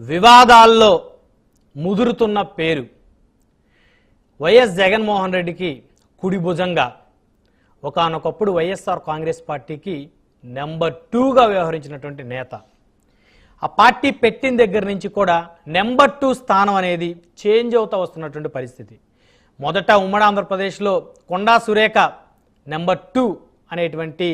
వివాదాల్లో ముదురుతున్న పేరు. వైఎస్ జగన్మోహన్ రెడ్డికి కుడి భుజంగా. ఒకానొకప్పుడు వైఎస్ఆర్ కాంగ్రెస్ పార్టీకి నెంబర్ టూగా వ్యవహరించినటువంటి నేత. ఆ పార్టీ పెట్టిన దగ్గర నుంచి కూడా నెంబర్ టూ స్థానం అనేది చేంజ్ అవుతూ వస్తున్నటువంటి పరిస్థితి. మొదట ఉమ్మడి ఆంధ్రప్రదేశ్లో కొండా సురేఖ నెంబర్ టూ అనేటువంటి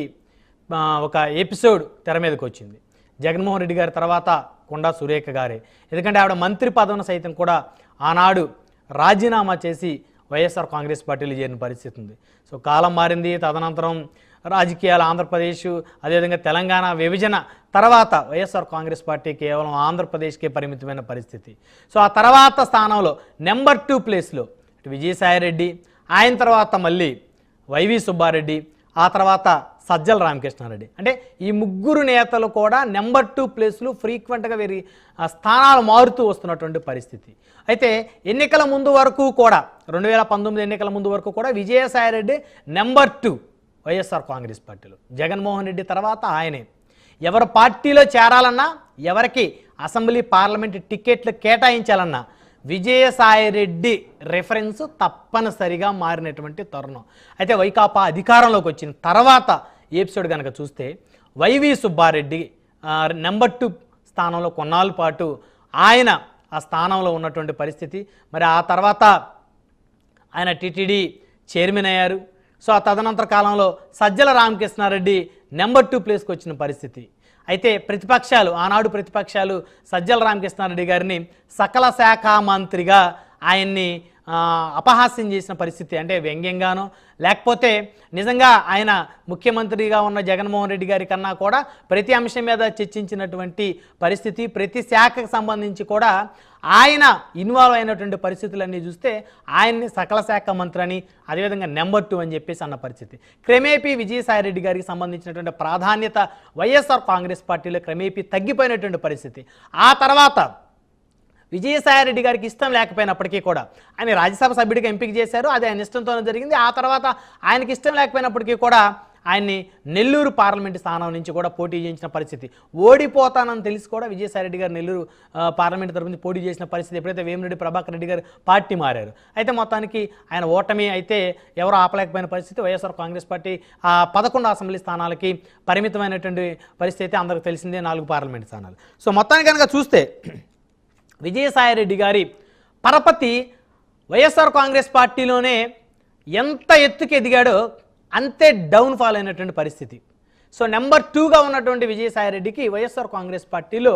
ఒక ఎపిసోడ్ తెర మీదకి వచ్చింది. జగన్మోహన్ రెడ్డి గారి తర్వాత కొండా సురేఖ గారే. ఎందుకంటే ఆవిడ మంత్రి పదవిని సైతం కూడా ఆనాడు రాజీనామా చేసి వైఎస్ఆర్ కాంగ్రెస్ పార్టీలో చేరిన పరిస్థితి ఉంది. సో కాలం మారింది తదనంతరం రాజకీయాలు ఆంధ్రప్రదేశ్ అదేవిధంగా తెలంగాణ విభజన తర్వాత వైఎస్ఆర్ కాంగ్రెస్ పార్టీ కేవలం ఆంధ్రప్రదేశ్కే పరిమితమైన పరిస్థితి. సో ఆ తర్వాత స్థానంలో నెంబర్ టూ ప్లేస్లో విజయసాయిరెడ్డి ఆయన తర్వాత మళ్ళీ వైవి సుబ్బారెడ్డి ఆ తర్వాత సజ్జల రామకృష్ణారెడ్డి. అంటే ఈ ముగ్గురు నేతలు కూడా నెంబర్ టూ ప్లేస్లు ఫ్రీక్వెంట్గా వీరి స్థానాలు మారుతూ వస్తున్నటువంటి పరిస్థితి. అయితే ఎన్నికల ముందు వరకు కూడా రెండు వేల పంతొమ్మిది ఎన్నికల ముందు వరకు కూడా Vijayasai Reddy number two YSR Congress పార్టీలో. జగన్మోహన్ రెడ్డి తర్వాత ఆయనే. ఎవరు పార్టీలో చేరాలన్నా ఎవరికి అసెంబ్లీ పార్లమెంట్ టికెట్లు కేటాయించాలన్నా విజయసాయిరెడ్డి రెఫరెన్స్ తప్పనిసరిగా మారినటువంటి తరుణం. అయితే వైకాపా అధికారంలోకి వచ్చిన తర్వాత ఎపిసోడ్ కనుక చూస్తే వైవి సుబ్బారెడ్డి నెంబర్ టూ స్థానంలో కొన్నాళ్ళ పాటు ఆయన ఆ స్థానంలో ఉన్నటువంటి పరిస్థితి. మరి ఆ తర్వాత ఆయన టీటీడీ చైర్మన్ అయ్యారు. సో ఆ తదనంతర కాలంలో సజ్జల రామకృష్ణారెడ్డి నెంబర్ టూ ప్లేస్కి వచ్చిన పరిస్థితి. అయితే ప్రతిపక్షాలు ఆనాడు ప్రతిపక్షాలు సజ్జల రామకృష్ణారెడ్డి గారిని సకల శాఖ మంత్రిగా ఆయన్ని అపహాస్యం చేసిన పరిస్థితి అంటే వ్యంగ్యంగానో లేకపోతే నిజంగా ఆయన ముఖ్యమంత్రిగా ఉన్న జగన్మోహన్ రెడ్డి గారి కన్నా కూడా ప్రతి అంశం మీద చర్చించినటువంటి పరిస్థితి ప్రతి శాఖకు సంబంధించి కూడా ఆయన ఇన్వాల్వ్ అయినటువంటి పరిస్థితులన్నీ చూస్తే ఆయన్ని సకల శాఖ మంత్రి అని అదేవిధంగా నెంబర్ టూ అని చెప్పేసి అన్న పరిస్థితి. క్రమేపీ విజయసాయిరెడ్డి గారికి సంబంధించినటువంటి ప్రాధాన్యత వైఎస్ఆర్ కాంగ్రెస్ పార్టీలో క్రమేపీ తగ్గిపోయినటువంటి పరిస్థితి. ఆ తర్వాత విజయసాయిరెడ్డి గారికి ఇష్టం లేకపోయినప్పటికీ కూడా. ఆయన రాజ్యసభ సభ్యుడిగా ఎంపిక చేశారు అది ఆయన ఇష్టంతోనే జరిగింది. ఆ తర్వాత ఆయనకి ఇష్టం లేకపోయినప్పటికీ కూడా ఆయన్ని నెల్లూరు పార్లమెంట్ స్థానం నుంచి కూడా పోటీ చేయించిన పరిస్థితి. ఓడిపోతానని తెలిసి కూడా విజయసాయిరెడ్డి గారు నెల్లూరు పార్లమెంట్ పార్లమెంటు తరపు నుంచి పోటీ చేసిన పరిస్థితి ఎప్పుడైతే వేమిరెడ్డి ప్రభాకర్ రెడ్డి గారు పార్టీ మారారు. అయితే మొత్తానికి ఆయన ఓటమి అయితే ఎవరు ఆపలేకపోయిన పరిస్థితి. వైఎస్ఆర్ కాంగ్రెస్ పార్టీ ఆ పదకొండు అసెంబ్లీ స్థానాలకి పరిమితమైనటువంటి పరిస్థితి అయితే అందరికి తెలిసిందే నాలుగు పార్లమెంట్ స్థానాలు. సో మొత్తానికి కనుక చూస్తే విజయసాయిరెడ్డి గారి పరపతి వైఎస్ఆర్ కాంగ్రెస్ పార్టీలోనే ఎంత ఎత్తుకు ఎదిగాడో అంతే డౌన్ఫాల్ అయినటువంటి పరిస్థితి. సో నెంబర్ టూగా ఉన్నటువంటి విజయసాయిరెడ్డికి వైఎస్ఆర్ కాంగ్రెస్ పార్టీలో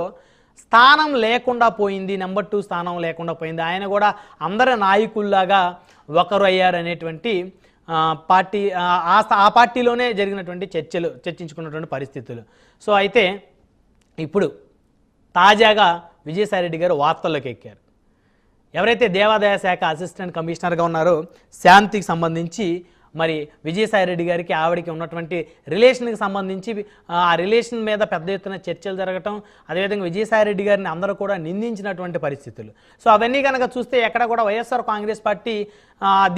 స్థానం లేకుండా పోయింది నెంబర్ టూ స్థానం లేకుండా పోయింది. ఆయన కూడా అందరి నాయకుల్లాగా ఒకరు అయ్యారనేటువంటి పార్టీ ఆ, ఆ పార్టీలోనే జరిగినటువంటి చర్చలు చర్చించుకున్నటువంటి పరిస్థితులు. సో అయితే ఇప్పుడు తాజాగా విజయసాయిరెడ్డి గారు వార్తల్లోకి ఎక్కారు. ఎవరైతే దేవాదాయ శాఖ అసిస్టెంట్ కమిషనర్గా ఉన్నారో శాంతికి సంబంధించి మరి విజయసాయిరెడ్డి గారికి ఆవిడకి ఉన్నటువంటి రిలేషన్కి సంబంధించి ఆ రిలేషన్ మీద పెద్ద ఎత్తున చర్చలు జరగటం అదేవిధంగా విజయసాయిరెడ్డి గారిని అందరూ కూడా నిందించినటువంటి పరిస్థితులు. సో అవన్నీ కనుక చూస్తే ఎక్కడ కూడా వైఎస్ఆర్ కాంగ్రెస్ పార్టీ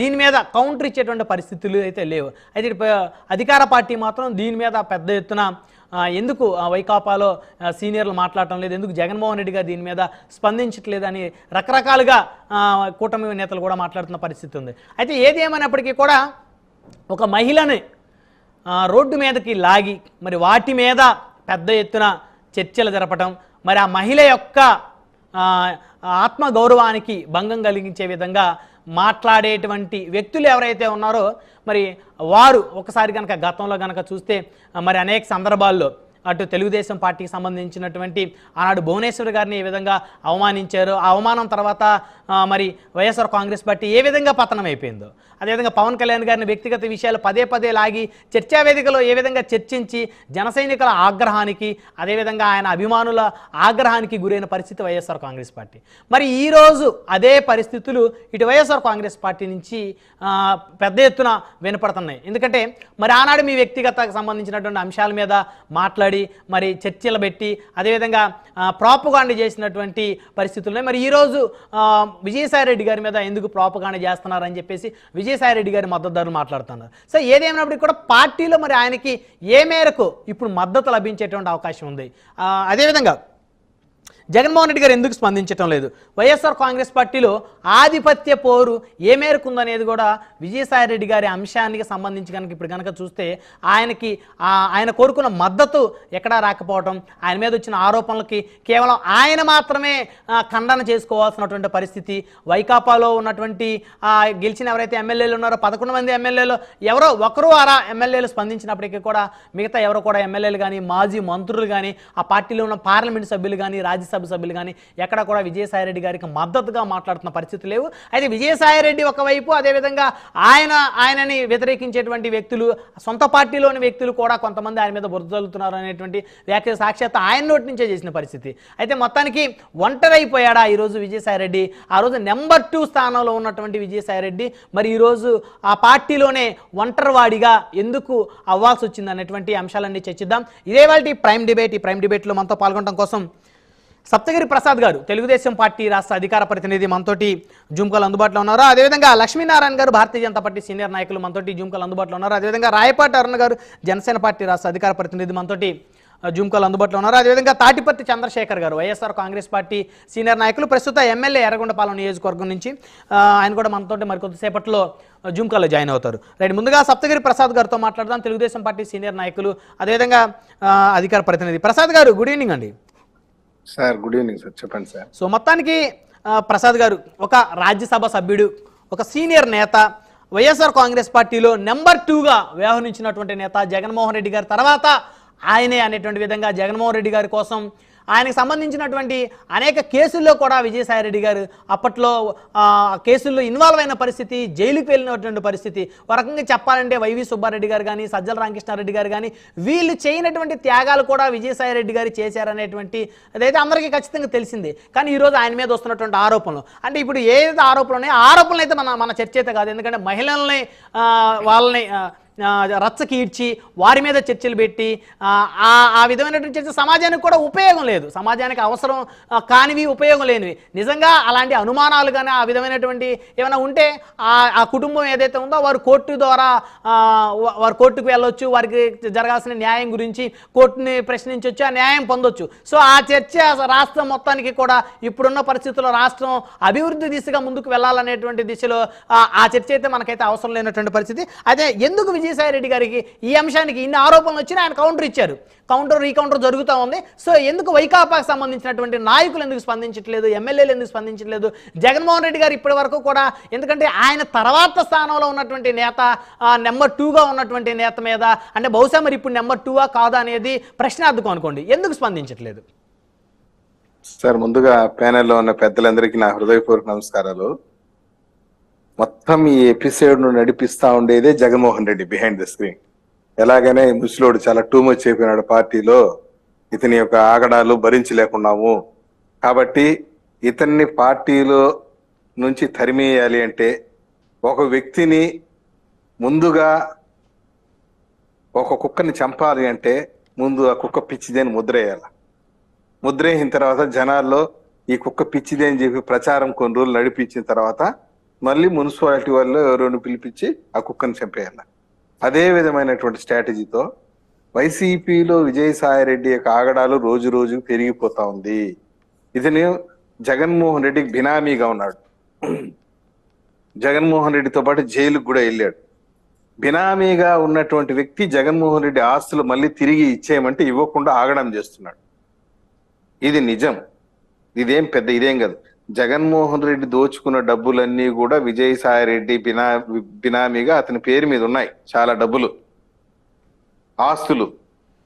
దీని మీద కౌంటర్ ఇచ్చేటువంటి పరిస్థితులు అయితే లేవు. అయితే అధికార పార్టీ మాత్రం దీని మీద పెద్ద ఎత్తున ఎందుకు వైకాపాలో సీనియర్లు మాట్లాడటం లేదు ఎందుకు జగన్మోహన్ రెడ్డి గారు దీని మీద స్పందించట్లేదు అని రకరకాలుగా కూటమి నేతలు కూడా మాట్లాడుతున్న పరిస్థితి ఉంది. అయితే ఏది ఏమైనప్పటికీ కూడా ఒక మహిళని రోడ్డు మీదకి లాగి మరి వాటి మీద పెద్ద ఎత్తున చర్చలు జరపటం మరి ఆ మహిళ యొక్క ఆత్మగౌరవానికి ఆత్మ గౌరవానికి భంగం కలిగించే విధంగా మాట్లాడేటువంటి వ్యక్తులు ఎవరైతే ఉన్నారో మరి వారు ఒకసారి కనుక గతంలో కనుక చూస్తే మరి అనేక సందర్భాల్లో అటు తెలుగుదేశం పార్టీకి సంబంధించినటువంటి ఆనాడు భువనేశ్వర్ గారిని ఏ విధంగా అవమానించారు ఆ అవమానం తర్వాత మరి వైఎస్ఆర్ కాంగ్రెస్ పార్టీ ఏ విధంగా పతనం అయిపోయిందో అదేవిధంగా పవన్ కళ్యాణ్ గారిని వ్యక్తిగత విషయాలు పదే పదే లాగి చర్చా వేదికలో ఏ విధంగా చర్చించి జన సైనికుల ఆగ్రహానికి అదేవిధంగా ఆయన అభిమానుల ఆగ్రహానికి గురైన పరిస్థితి వైఎస్ఆర్ కాంగ్రెస్ పార్టీ. మరి ఈరోజు అదే పరిస్థితులు ఇటు వైఎస్ఆర్ కాంగ్రెస్ పార్టీ నుంచి పెద్ద ఎత్తున వినపడుతున్నాయి. ఎందుకంటే మరి ఆనాడు మీ వ్యక్తిగతకు సంబంధించినటువంటి అంశాల మీద మాట్లాడి మరి చర్చలు పెట్టి అదేవిధంగా ప్రాపగాండ చేసినటువంటి పరిస్థితులు మరి ఈరోజు విజయసాయి రెడ్డి గారి మీద ఎందుకు ప్రాపగాండ చేస్తున్నారని చెప్పేసి విజయసాయిరెడ్డి గారి మద్దతుదారులు మాట్లాడుతున్నారు. సో ఏదేమైనప్పటికీ కూడా పార్టీలో మరి ఆయనకి ఏ మేరకు ఇప్పుడు మద్దతు లభించేటువంటి అవకాశం ఉంది. అదేవిధంగా జగన్మోహన్ రెడ్డి గారు ఎందుకు స్పందించడం లేదు? వైఎస్ఆర్ కాంగ్రెస్ పార్టీలో ఆధిపత్య పోరు ఏ మేరకు ఉందనేది కూడా విజయసాయి రెడ్డి గారి అంశానికి సంబంధించి కనుక ఇప్పుడు కనుక చూస్తే ఆయనకి ఆయన కోరుకున్న మద్దతు ఎక్కడా రాకపోవటం ఆయన మీద వచ్చిన ఆరోపణలకి కేవలం ఆయన మాత్రమే ఖండన చేసుకోవాల్సినటువంటి పరిస్థితి. వైకాపాలో ఉన్నటువంటి గెలిచిన ఎవరైతే ఎమ్మెల్యేలు ఉన్నారో పదకొండు మంది ఎమ్మెల్యేలు ఎవరో ఒకరు అరా ఎమ్మెల్యేలు స్పందించినప్పటికీ కూడా మిగతా ఎవరో కూడా ఎమ్మెల్యేలు కానీ మాజీ మంత్రులు కానీ ఆ పార్టీలో ఉన్న పార్లమెంట్ సభ్యులు కానీ రాజ్యసభ సభ్యులు కానీ ఎక్కడ కూడా విజయసాయిరెడ్డి గారికి మద్దతుగా మాట్లాడుతున్న పరిస్థితి లేవు. అయితే విజయసాయిరెడ్డి ఒకవైపు అదేవిధంగా ఆయన ఆయనని వ్యతిరేకించేటువంటి వ్యక్తులు సొంత పార్టీలోని వ్యక్తులు కూడా కొంతమంది ఆయన మీద బురదలుతున్నారు అనేటువంటి వ్యాఖ్య సాక్షాత్ ఆయన నోటి నుంచే చేసిన పరిస్థితి. అయితే మొత్తానికి ఒంటరైపోయాడా ఈరోజు విజయసాయిరెడ్డి? ఆ రోజు నెంబర్ టూ స్థానంలో ఉన్నటువంటి విజయసాయిరెడ్డి మరి ఈరోజు ఆ పార్టీలోనే ఒంటరివాడిగా ఎందుకు అవ్వాల్సి వచ్చింది అనేటువంటి అంశాలన్నీ చర్చిద్దాం. ఇదే వాళ్ళ ప్రైమ్ డిబేట్ ఈ ప్రైమ్ డిబేట్లో మనతో పాల్గొనడం కోసం సప్తగిరి ప్రసాద్ గారు తెలుగుదేశం పార్టీ రాష్ట్ర అధికార ప్రతినిధి మనతోటి జూమ్కాల్ అందుబాటులో ఉన్నారు? అదేవిధంగా లక్ష్మీనారాయణ గారు భారతీయ జనతా పార్టీ సీనియర్ నాయకులు మనతోటి జూమ్కాల్ అందుబాటులో ఉన్నారు? అదేవిధంగా రాయపాటి అరుణ్ గారు జనసేన పార్టీ రాష్ట్ర అధికార ప్రతినిధి మనతోటి ఆ, అందుబాటులో ఉన్నారు? అదేవిధంగా తాటిపత్తి చంద్రశేఖర్ గారు వైఎస్ఆర్ కాంగ్రెస్ పార్టీ సీనియర్ నాయకులు ప్రస్తుత ఎమ్మెల్యే ఎర్రగొండపాలెం నియోజకవర్గం నుంచి ఆయన కూడా మనతోటి మరికొద్దిసేపట్లో ఆ, జాయిన్ అవుతారు. రైట్ ముందుగా సప్తగిరి ప్రసాద్ గారితో మాట్లాడదాం. తెలుగుదేశం పార్టీ సీనియర్ నాయకులు అదేవిధంగా అధికార ప్రతినిధి ప్రసాద్ గారు గుడ్ ఈవినింగ్ అండి. Sir good evening sir. చెప్పండి సార్. సో మొత్తానికి ప్రసాద్ గారు ఒక రాజ్యసభ సభ్యుడు ఒక సీనియర్ నేత వైఎస్ఆర్ కాంగ్రెస్ పార్టీలో నెంబర్ టూగా వ్యవహరించినటువంటి నేత జగన్మోహన్ రెడ్డి గారి. తర్వాత ఆయనే అనేటువంటి విధంగా జగన్మోహన్ రెడ్డి గారి కోసం ఆయనకు సంబంధించినటువంటి అనేక కేసుల్లో కూడా విజయసాయి రెడ్డి గారు అప్పట్లో కేసుల్లో ఇన్వాల్వ్ అయిన పరిస్థితి జైలుకి వెళ్ళినటువంటి పరిస్థితి. ఒక రకంగా చెప్పాలంటే వైవి సుబ్బారెడ్డి గారు కానీ సజ్జల రామకృష్ణారెడ్డి గారు కానీ వీళ్ళు చేయనటువంటి త్యాగాలు కూడా విజయసాయి రెడ్డి గారు చేశారనేటువంటి అదైతే అందరికీ ఖచ్చితంగా తెలిసింది. కానీ ఈరోజు ఆయన మీద వస్తున్నటువంటి ఆరోపణలు. అంటే ఇప్పుడు ఏదైతే ఆరోపణలు ఉన్నాయో ఆరోపణలు అయితే మన మన చర్చ అయితే కాదు. ఎందుకంటే మహిళల్ని వాళ్ళని రచ్చకి ఈడ్చి వారి మీద చర్చలు పెట్టి ఆ, ఆ విధమైనటువంటి చర్చ సమాజానికి కూడా ఉపయోగం లేదు. సమాజానికి అవసరం కానివి ఉపయోగం లేనివి. నిజంగా అలాంటి అనుమానాలు కానీ ఆ విధమైనటువంటి ఏమైనా ఉంటే ఆ ఆ కుటుంబం ఏదైతే ఉందో వారు కోర్టు ద్వారా వారు కోర్టుకు వెళ్ళొచ్చు వారికి జరగాల్సిన న్యాయం గురించి కోర్టుని ప్రశ్నించవచ్చు ఆ న్యాయం పొందొచ్చు. సో ఆ చర్చ రాష్ట్రం మొత్తానికి కూడా ఇప్పుడున్న పరిస్థితుల్లో రాష్ట్రం అభివృద్ధి దిశగా ముందుకు వెళ్ళాలనేటువంటి దిశలో ఆ చర్చ అయితే మనకైతే అవసరం లేనటువంటి పరిస్థితి. అదే ఎందుకు విజయసాయి రెడ్డి గారికి ఈ అంశానికి ఇన్ని ఆరోపణలు వచ్చినా ఆయన కౌంటర్ ఇచ్చారు. కౌంటర్ రీకౌంటర్ జరుగుతూ ఉంది. సో ఎందుకు వైకాపాకు సంబంధించినటువంటి నాయకులు ఎందుకు స్పందించట్లేదు ఎమ్మెల్యేలు ఎందుకు స్పందించట్లేదు? జగన్మోహన్ రెడ్డి గారు ఇప్పటి వరకు కూడా ఎందుకంటే ఆయన తర్వాత స్థానంలో ఉన్నటువంటి నేత నెంబర్ టూగా ఉన్నటువంటి నేత మీద అంటే బహుశా మరి ఇప్పుడు నెంబర్ టూవా కాదా అనేది ప్రశ్నార్థకం అనుకోండి. ఎందుకు స్పందించట్లేదు? సార్ ముందుగా ప్యానెల్లో ఉన్న పెద్దలందరికీ నా హృదయపూర్వక నమస్కారాలు. మొత్తం ఈ ఎపిసోడ్ను నడిపిస్తా ఉండేదే Jaganmohan Reddy behind the screen ఎలాగైనా ముసలోడు చాలా టూ మచ్ అయిపోయినాడు పార్టీలో. ఇతని యొక్క ఆగడాలు భరించలేకున్నాము. కాబట్టి ఇతన్ని పార్టీలో నుంచి తరిమేయాలి అంటే ఒక వ్యక్తిని ముందుగా ఒక కుక్కని చంపాలి అంటే ముందు ఆ కుక్క పిచ్చిదని ముద్రేయాలి. ముద్రేసిన తర్వాత జనాల్లో ఈ కుక్క పిచ్చిది అని చెప్పి ప్రచారం కొన్ని రోజులు నడిపించిన తర్వాత మళ్ళీ మున్సిపాలిటీ వాళ్ళు ఎవరోని పిలిపించి ఆ కుక్కను చంపేయాలి. అదే విధమైనటువంటి స్ట్రాటజీతో వైసీపీలో విజయసాయి రెడ్డి యొక్క ఆగడాలు రోజు రోజు పెరిగిపోతా ఉంది. ఇతను జగన్మోహన్ రెడ్డికి బినామీగా ఉన్నాడు. జగన్మోహన్ రెడ్డితో పాటు జైలుకు కూడా వెళ్ళాడు. బినామీగా ఉన్నటువంటి వ్యక్తి జగన్మోహన్ రెడ్డి ఆస్తులు మళ్ళీ తిరిగి ఇచ్చేయమంటే ఇవ్వకుండా ఆగడం చేస్తున్నాడు. ఇది నిజం. ఇదేం పెద్ద ఇదేం కాదు. జగన్మోహన్ రెడ్డి దోచుకున్న డబ్బులన్నీ కూడా విజయసాయి రెడ్డి బినా బినామీగా అతని పేరు మీద ఉన్నాయి. చాలా డబ్బులు. ఆస్తులు.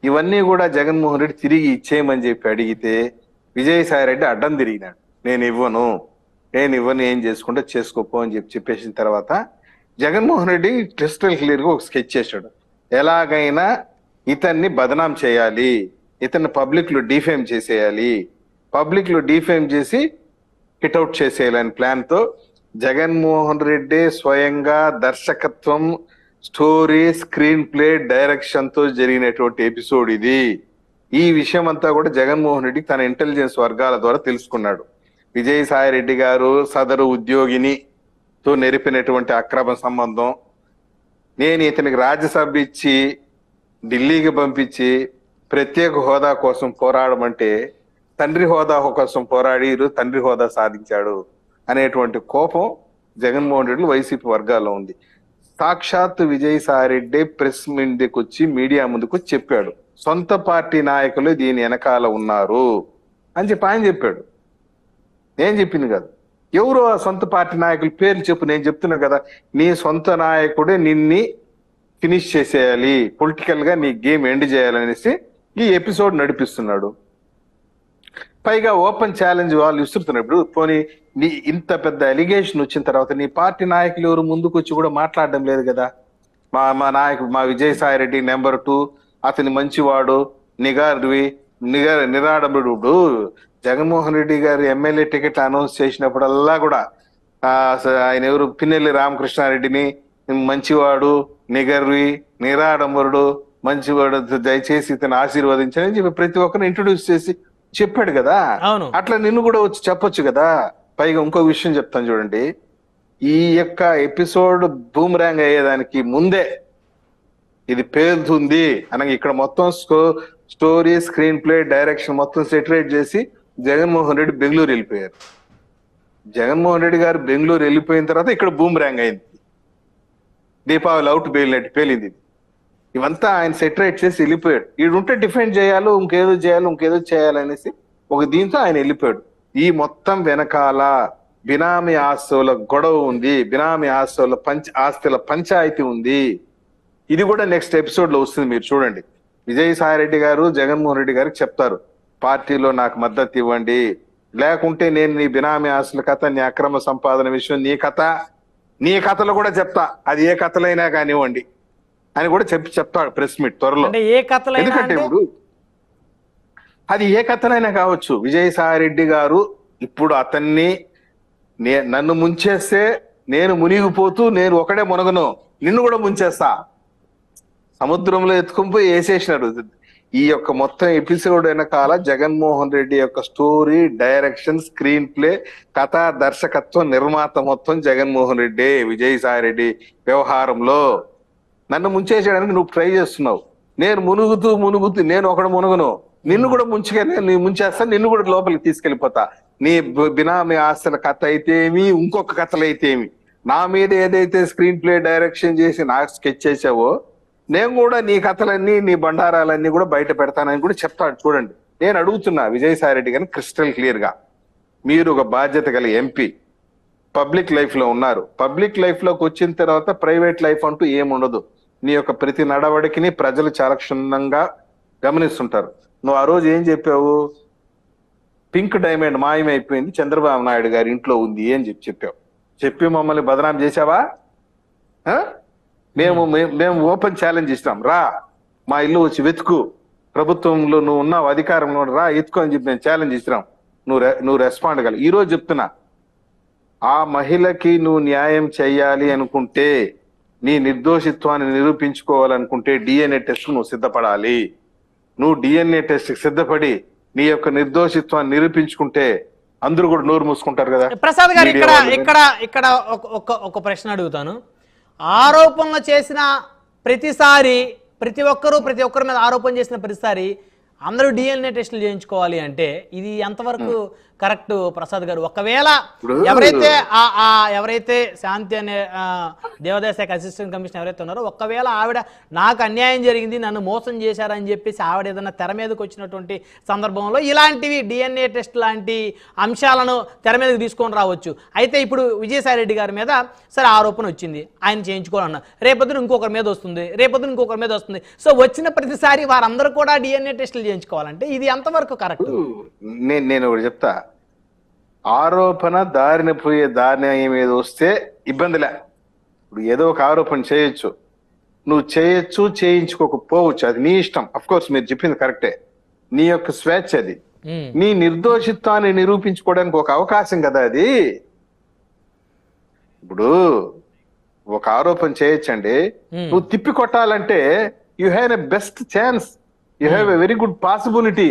ఇవన్నీ కూడా జగన్మోహన్ రెడ్డి తిరిగి ఇచ్చేయమని చెప్పి అడిగితే విజయసాయి రెడ్డి అడ్డం తిరిగినాడు. నేను ఇవ్వను. నేను ఇవ్వను. ఏం చేసుకుంటే చేసుకోపో అని చెప్పి చెప్పేసిన తర్వాత జగన్మోహన్ రెడ్డి క్రిస్టల్ క్లియర్గా ఒక స్కెచ్ చేశాడు. ఎలాగైనా ఇతన్ని బదనాం చేయాలి. ఇతన్ని పబ్లిక్లో డిఫేమ్ చేసేయాలి. పబ్లిక్లో డిఫేమ్ చేసి హిట్అవుట్ చేసేయాలని ప్లాన్తో జగన్మోహన్ రెడ్డి స్వయంగా దర్శకత్వం స్టోరీ స్క్రీన్ ప్లే డైరెక్షన్తో జరిగినటువంటి ఎపిసోడ్ ఇది. ఈ విషయం అంతా కూడా జగన్మోహన్ రెడ్డి తన ఇంటెలిజెన్స్ వర్గాల ద్వారా తెలుసుకున్నాడు. విజయసాయి రెడ్డి గారు సదరు ఉద్యోగిని తో నెరిపినటువంటి అక్రమ సంబంధం నేను ఇతనికి రాజ్యసభ ఇచ్చి ఢిల్లీకి పంపించి ప్రత్యేక హోదా కోసం పోరాడమంటే తండ్రి హోదా కోసం పోరాడి ఈరోజు తండ్రి హోదా సాధించాడు అనేటువంటి కోపం జగన్మోహన్ రెడ్డి వైసీపీ వర్గాల్లో ఉంది. సాక్షాత్ విజయసాయిరెడ్డి ప్రెస్ మీదకి వచ్చి మీడియా ముందుకు చెప్పాడు. సొంత పార్టీ నాయకులు దీని వెనకాల ఉన్నారు అని చెప్పి ఆయన చెప్పాడు. నేను చెప్పింది కాదు. ఎవరో ఆ సొంత పార్టీ నాయకుల పేర్లు చెప్పు నేను చెప్తున్నా కదా. నీ సొంత నాయకుడే నిన్ని ఫినిష్ చేసేయాలి. పొలిటికల్గా నీ గేమ్ ఎండ్ చేయాలనేసి ఈ ఎపిసోడ్ నడిపిస్తున్నాడు. పైగా ఓపెన్ ఛాలెంజ్ వాళ్ళు ఇస్తున్నప్పుడు పోనీ నీ ఇంత పెద్ద ఎలిగేషన్ వచ్చిన తర్వాత నీ పార్టీ నాయకులు ఎవరు ముందుకు వచ్చి కూడా మాట్లాడడం లేదు కదా? మా మా నాయకుడు మా విజయసాయి రెడ్డి నెంబర్ టూ అతని మంచివాడు నిగార్వి నిగా ఇప్పుడు జగన్మోహన్ రెడ్డి గారు ఎమ్మెల్యే టికెట్ అనౌన్స్ చేసినప్పుడల్లా కూడా ఆయన ఎవరు? పిన్నెల్లి రామకృష్ణారెడ్డిని మంచివాడు నిగర్వి నిరాడంబరుడు మంచివాడు దయచేసి ఇతను ఆశీర్వదించని చెప్పి ప్రతి ఒక్కరిని ఇంట్రొడ్యూస్ చేసి చెప్పాడు కదా? అవును. అట్లా నిన్ను కూడా వచ్చి చెప్పొచ్చు కదా? పైగా ఇంకో విషయం చెప్తాను చూడండి. ఈ యొక్క ఎపిసోడ్ బూమరాంగ్ అయ్యేదానికి ముందే ఇది పేలుతుంది. అనగా ఇక్కడ మొత్తం స్టో- స్టోరీ స్క్రీన్ ప్లే డైరెక్షన్ మొత్తం సెటరేట్ చేసి జగన్మోహన్ రెడ్డి బెంగళూరు వెళ్ళిపోయారు. జగన్మోహన్ రెడ్డి గారు బెంగళూరు వెళ్ళిపోయిన తర్వాత ఇక్కడ బూమరాంగ్ అయింది. దీపావళి అవుట్ పేలినట్టు పేలింది ఇది. ఇవంతా ఆయన సెటరేట్ చేసి వెళ్ళిపోయాడు. ఈడుంటే డిఫెండ్ చేయాలి ఇంకేదో చేయాలి ఇంకేదో చేయాలనేసి ఒక దీంతో ఆయన వెళ్ళిపోయాడు. ఈ మొత్తం వెనకాల బినామీ ఆస్తుల గొడవ ఉంది బినామీ ఆస్తుల పంచ ఆస్తుల పంచాయతీ ఉంది. ఇది కూడా నెక్స్ట్ ఎపిసోడ్లో వస్తుంది మీరు చూడండి. విజయసాయి రెడ్డి గారు జగన్మోహన్ రెడ్డి గారికి చెప్తారు పార్టీలో నాకు మద్దతు ఇవ్వండి. లేకుంటే నేను నీ బినామీ ఆస్తుల కథ నీ అక్రమ సంపాదన విషయం నీ కథ నీ కథలు కూడా చెప్తా. అది ఏ కథలైనా కానివ్వండి. అని కూడా చెప్పి చెప్తాడు ప్రెస్ మీట్ త్వరలో. కథలైనా ఎందుకంటే ఇప్పుడు అది ఏ కథనైనా కావచ్చు. విజయసాయి రెడ్డి గారు ఇప్పుడు అతన్ని నే- నన్ను ముంచేస్తే నేను మునిగిపోతూ నేను ఒకడే మునగను. నిన్ను కూడా ముంచేస్తా. సముద్రంలో ఎత్తుకుని పోయి వేసేసినాడు. ఈ యొక్క మొత్తం ఎపిసోడ్ వెనకాల జగన్మోహన్ రెడ్డి యొక్క స్టోరీ డైరెక్షన్ స్క్రీన్ ప్లే కథ దర్శకత్వం నిర్మాత మొత్తం జగన్మోహన్ రెడ్డి విజయసాయి రెడ్డి వ్యవహారంలో. నన్ను ముంచేసేయడానికి నువ్వు ట్రై చేస్తున్నావు. నేను మునుగుతూ మునుగుతూ నేను ఒకడు మునుగును. నిన్ను కూడా ముంచుకెళ్ళి నీ ముంచేస్తా నిన్ను కూడా లోపలికి తీసుకెళ్ళిపోతా నీ బినామీ ఆస్తుల కథ అయితేమి ఇంకొక కథలు అయితేమి నా మీద ఏదైతే స్క్రీన్ ప్లే డైరెక్షన్ చేసి నాకు స్కెచ్ చేసావో నేను కూడా నీ కథలన్నీ నీ బండారాలన్నీ కూడా బయట పెడతానని కూడా చెప్తాడు. చూడండి నేను అడుగుతున్నా విజయసాయి రెడ్డి గారిని క్రిస్టల్ క్లియర్గా. మీరు ఒక బాధ్యత గల ఎంపీ పబ్లిక్ లైఫ్లో ఉన్నారు. పబ్లిక్ లైఫ్లోకి వచ్చిన తర్వాత ప్రైవేట్ లైఫ్ అంటూ ఏముండదు. నీ యొక్క ప్రతి నడవడికిని ప్రజలు చాలా క్షుణ్ణంగా గమనిస్తుంటారు. నువ్వు ఆ రోజు ఏం చెప్పావు? పింక్ డైమండ్ మాయమైపోయింది చంద్రబాబు నాయుడు గారి ఇంట్లో ఉంది అని చెప్పి చెప్పావు. చెప్పి మమ్మల్ని బదనాం చేశావా? మేము మేము ఓపెన్ ఛాలెంజ్ ఇస్తాం. రా మా ఇల్లు వచ్చి వెతుకు. ప్రభుత్వంలో నువ్వు ఉన్నావు అధికారంలో రా ఎత్తుకో అని చెప్పి మేము ఛాలెంజ్ ఇస్తున్నాం. నువ్వు నువ్వు రెస్పాండ్ కల. ఈ రోజు చెప్తున్నా ఆ మహిళకి నువ్వు న్యాయం చేయాలి అనుకుంటే నీ నిర్దోషిత్వాన్ని నిరూపించుకోవాలనుకుంటే డిఎన్ఏ టెస్ట్ నువ్వు సిద్ధపడాలి. నువ్వు డిఎన్ఏ టెస్ట్ సిద్ధపడి నీ యొక్క నిర్దోషిత్వాన్ని నిరూపించుకుంటే అందరూ కూడా నోరు మూసుకుంటారు కదా. ప్రసాద్ గారు ఇక్కడ. ఇక్కడ ఇక్కడ ఒక- ఒక ఒక ప్రశ్న అడుగుతాను. ఆరోపణలు చేసిన ప్రతిసారి ప్రతి ఒక్కరూ ప్రతి ఒక్కరి మీద ఆరోపణ చేసిన ప్రతిసారి అందరూ డిఎన్ఏ టెస్టులు చేయించుకోవాలి అంటే ఇది ఎంతవరకు కరెక్ట్ ప్రసాద్ గారు. ఒకవేళ ఎవరైతే ఆ ఆ ఎవరైతే శాంతి అనే దేవాదాయ శాఖ అసిస్టెంట్ కమిషనర్ ఎవరైతే ఉన్నారో ఒకవేళ ఆవిడ నాకు అన్యాయం జరిగింది నన్ను మోసం చేశారని చెప్పేసి ఆవిడ ఏదైనా తెర మీదకి వచ్చినటువంటి సందర్భంలో ఇలాంటివి డిఎన్ఏ టెస్ట్ లాంటి అంశాలను తెర మీదకి తీసుకొని రావచ్చు. అయితే ఇప్పుడు విజయసాయి రెడ్డి గారి మీద సరే ఆరోపణ వచ్చింది. ఆయన చేయించుకోవాలన్న రేపొద్దున ఇంకొకరి మీద వస్తుంది. రేపొద్దున ఇంకొకరి మీద వస్తుంది. సో వచ్చిన ప్రతిసారి వారందరూ కూడా డిఎన్ఏ టెస్టులు చేయించుకోవాలంటే ఇది ఎంతవరకు కరెక్ట్? నేను నేను ఒకటి చెప్తా. ఆరోపణ దారిన పోయే దారిన మీద వస్తే ఇబ్బందిలే ఇప్పుడు ఏదో ఒక ఆరోపణ చేయొచ్చు. నువ్వు చేయొచ్చు చేయించుకోకపోవచ్చు. అది నీ ఇష్టం. అఫ్ కోర్స్ మీరు చెప్పింది కరెక్టే నీ యొక్క స్వేచ్ఛ అది. నీ నిర్దోషిత్వాన్ని నిరూపించుకోవడానికి ఒక అవకాశం కదా అది. ఇప్పుడు ఒక ఆరోపణ చేయొచ్చండి. నువ్వు తిప్పి కొట్టాలంటే you have a best chance you have a very good possibility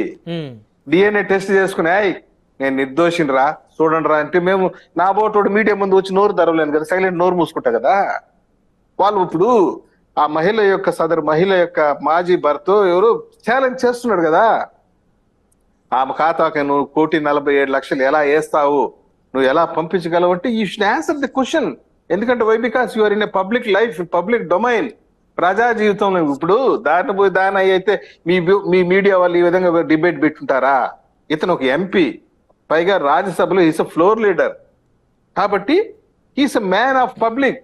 DNA test చేసుకుని "ఏయ్, నేను నిర్దోషినరా చూడండి రా అంటే మేము నా బోటోడు మీడియా ముందు వచ్చి నోరు ధరలేను కదా సైలెంట్ నోరు మూసుకుంటా కదా. వాళ్ళు ఇప్పుడు ఆ మహిళ యొక్క సదరు మహిళ యొక్క మాజీ భర్త ఎవరు ఛాలెంజ్ చేస్తున్నాడు కదా. ఆమె ఖాతాకి నువ్వు కోటి నలభై ఏడు లక్షలు ఎలా వేస్తావు? నువ్వు ఎలా పంపించగలవు అంటే you should answer the question ఎందుకంటే why because you're in public life public domain ప్రజా జీవితంలో ఇప్పుడు దారిన పోయి దాని అయితే మీ మీ మీడియా వాళ్ళు ఈ విధంగా డిబేట్ పెట్టుంటారా? ఇతను ఒక ఎంపీ పైగా రాజ్యసభలో ఈస్ ఫ్లోర్ లీడర్ కాబట్టి is a man of public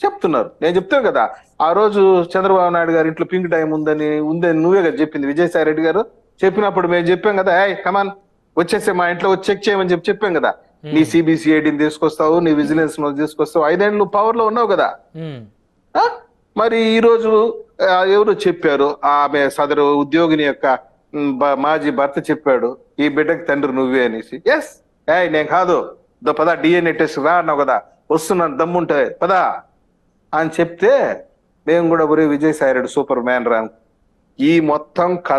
చెప్తున్నారు. నేను చెప్తాను కదా ఆ రోజు చంద్రబాబు నాయుడు గారి ఇంట్లో పింక్ టైం ఉందని ఉందని నువ్వే కదా చెప్పింది విజయసాయి రెడ్డి గారు. చెప్పినప్పుడు మేము చెప్పాం కదా ఏయ్ కమాన్ వచ్చేసే మా ఇంట్లో వచ్చి చెక్ చేయమని చెప్పి చెప్పాం కదా. నీ సిబిసిఐడిని తీసుకొస్తావు నీ విజిలెన్స్ తీసుకొస్తావు ఐదేళ్ళు నువ్వు పవర్లో ఉన్నావు కదా? మరి ఈ రోజు ఎవరు చెప్పారు? ఆమె సదరు ఉద్యోగిని యొక్క మాజీ భర్త చెప్పాడు ఈ బిడ్డకి తండ్రి నువ్వే అనేసి. ఎస్ ఏ నేను కాదు. దో పదా డిఎన్ఏ టెస్ట్ రా అన్నావు కదా. వస్తున్నాను దమ్ముంటే పదా. అని చెప్తే మేము కూడా ఒరే విజయసాయి రెడ్డి సూపర్ మ్యాన్ రా. ఈ మొత్తం కథ